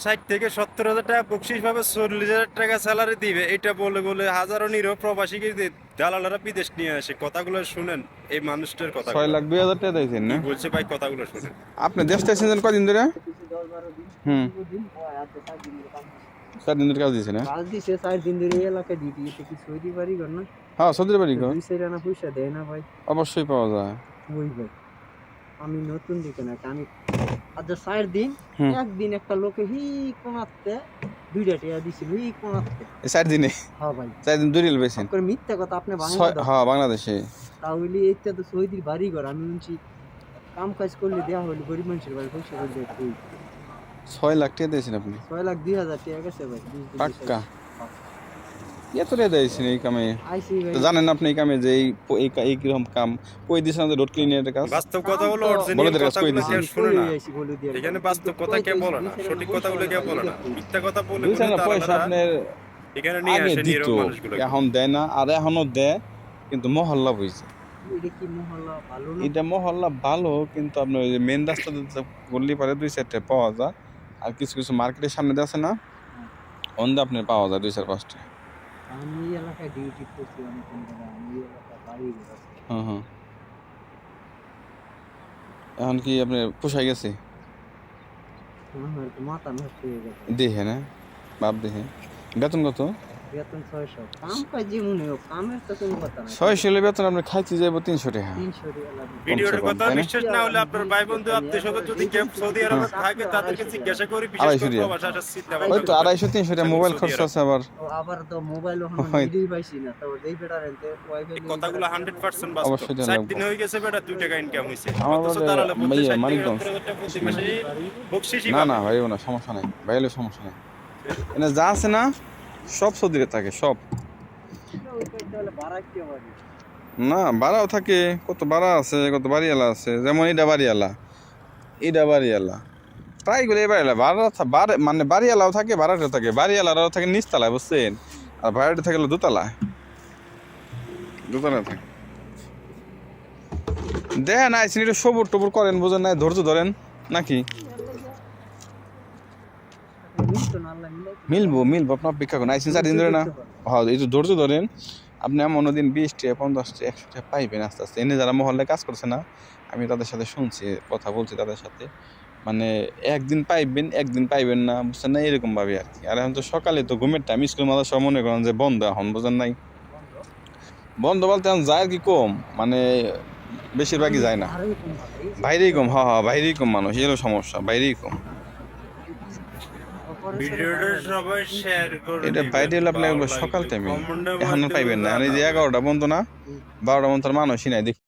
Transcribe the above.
ষাট থেকে সত্তর হাজার টাকা বকশিস ভাবে চল্লিশ হাজার টাকা স্যালারি দিবে। এটা বলে বলে হাজারো নিরো প্রবাসীকে দালালেরা বিদেশ নিয়ে আসে। কথাগুলো শুনেন এই মানুষটার কথা ছয় লাখ দুই হাজার টাকা দিয়েছেন না? বলছে ভাই কথাগুলো শুনেন। আপনি দেশটা এসেছেন কদিন ধরে? হুম। চার দিন ধরে কাজ দিয়েছে না কাজ চার দিন ধরে এলাকায় ডিউটি এতে কি সৌদি বাড়ি ঘর না? হ্যাঁ বাড়ি পয়সা দেয় না ভাই। অবশ্যই পাওয়া যায়। ওই ভাই আমি নতুন দিকে না আমি আজ চার দিন একদিন একটা লোকে হি কোনাতে দুইটা টিয়া দিছিল হি কোনাতে। চার দিনে? হ্যাঁ ভাই। চার দিন দূরে পেয়েছেন করে মিথ্যা কথা আপনি ছয় বাংলা হ্যাঁ বাংলাদেশে। তাহলে এইটা তো সৌদির বাড়ি ঘর আমি শুনছি কাম কাজ করলে দেওয়া হইল গরিব মানুষের বাড়ি পয়সা করলে ছয় লাখ টাকা দিয়েছেন আপনি? ছয় লাখ দুই হাজার টাকা গেছে ভাই পাক্কা। দিয়েছেন এই কামে তো জানেন আপনি এই কামে যে এই এই এই কীরকম কাম কই দিয়েছেন আমাদের রোড ক্লিনারের কাজ বাস্তব কথা হলো অরিজিনাল বলে দে কাজ করে কথাগুলো দিছি। কেউ শুনে না বলে এখানে বাস্তব কথা কেউ বলে না সঠিক কথাগুলো কেউ বলে না মিথ্যা কথা বলে বলে চার পয়সা আপনার এখানে নিয়ে আগে আসে দিত নিরব মানুষগুলো এখন দেয় না আর এখনও দেয় কিন্তু মহল্লা বুঝছে এটা কি মহল্লা ভালো না এটা মহল্লা ভালো কিন্তু আপনার ওই যে মেন রাস্তাতে যে গল্লি পারে দুই চারটে পাওয়া যায় আর কিছু কিছু মার্কেটের সামনে আছে না অন্ধে আপনার পাওয়া যায় দুই চার পাঁচটা আমি এলাকায় ডিউটি করছি অনেক আমি এলাকায় বাড়ি। হ্যাঁ হ্যাঁ এখন কি আপনার পোষাই গেছে? মাথা নষ্ট হয়ে গেছে। দেখে না বাপ দেখে। বেতন কত? বেতন ছয়শো। কাম কাজ মনে হোক কামের তো কোনো কথা নাই। ছয়শো হলে বেতন আপনি খাইতে যাব তিনশো টাকা। তিনশো ভিডিওর কথা বিশ্বাস না? হলে আপনার ভাই বন্ধু আত্মীয় স্বজন যদি কেউ সৌদি আরবে থাকে তাদেরকে জিজ্ঞাসা করি বিশেষ করে রিয়াল। চিন্তা ওই তো আড়াইশো তিনশো টাকা মোবাইল খরচ আছে আবার। আবার তো মোবাইল ওখানে ভিডিও পাইছি না তো এই বেটার এনতে ওয়াইফাই কথাগুলো হান্ড্রেড পার্সেন্ট অবশ্যই জানলাম। দিন হয়ে গেছে বেটা দুই টাকা ইনকাম হয়েছে অথচ দালালে বলছে ইয়ে, 60 মানিকগঞ্জ। টাকা, 70 টাকা প্রতি মাসে বকশিসই না না ভাই না সমস্যা নাই। ভাই হলে সমস্যা নাই। এনে যা আছে না সব সৌদিতে থাকে, সব। না বাড়াও থাকে, কত বাড়া আছে, কত বাড়িওয়ালা আছে, যেমন এটা বাড়িওয়ালা এটা বাড়িওয়ালা। প্রায় করে এই বাড়িওয়ালা, ভাড়া মানে বাড়িওয়ালাও থাকে ভাড়াটাও থাকে, বাড়িওয়ালারাও থাকে নিচতলায়, বুঝছেন? আর ভাড়াটা থাকে দোতলায়। দোতলায় থাকে। দেখেন আইসিন, একটু সবুর টবুর করেন, বোঝেন না ধৈর্য ধরেন, নাকি? মিলবো মিলবো আপনার অপেক্ষা করেন। আইসিন চার দিন ধরে না? হ্যাঁ এই তো ধৈর্য ধরেন আপনি এমন দিন বিশ টাকা পঞ্চাশ টাকা একশো টাকা পাইবেন আস্তে আস্তে। এনে যারা মহল্লায় কাজ করছে না আমি তাদের সাথে শুনছি কথা বলছি তাদের সাথে। মানে একদিন পাইবেন একদিন পাইবেন না বুঝছেন না? এরকম ভাবে আর কি। আর এখন তো সকালে তো ঘুমের টাইম স্কুল মাথা সব মনে করেন যে বন্ধ এখন বুঝেন নাই? বন্ধ বলতে এখন যায় আর কি কম মানে বেশিরভাগই যায় না। বাইরেই কম হ্যাঁ হ্যাঁ বাইরেই কম মানুষ এগুলো সমস্যা বাইরেই কম। এটা। বাইরে হলে আপনার সকাল টাইমে এখন পাইবেন না। আর এই যে এগারোটা বন্ধ না? বারোটা বন্ধ মানুষই নাই দেখি।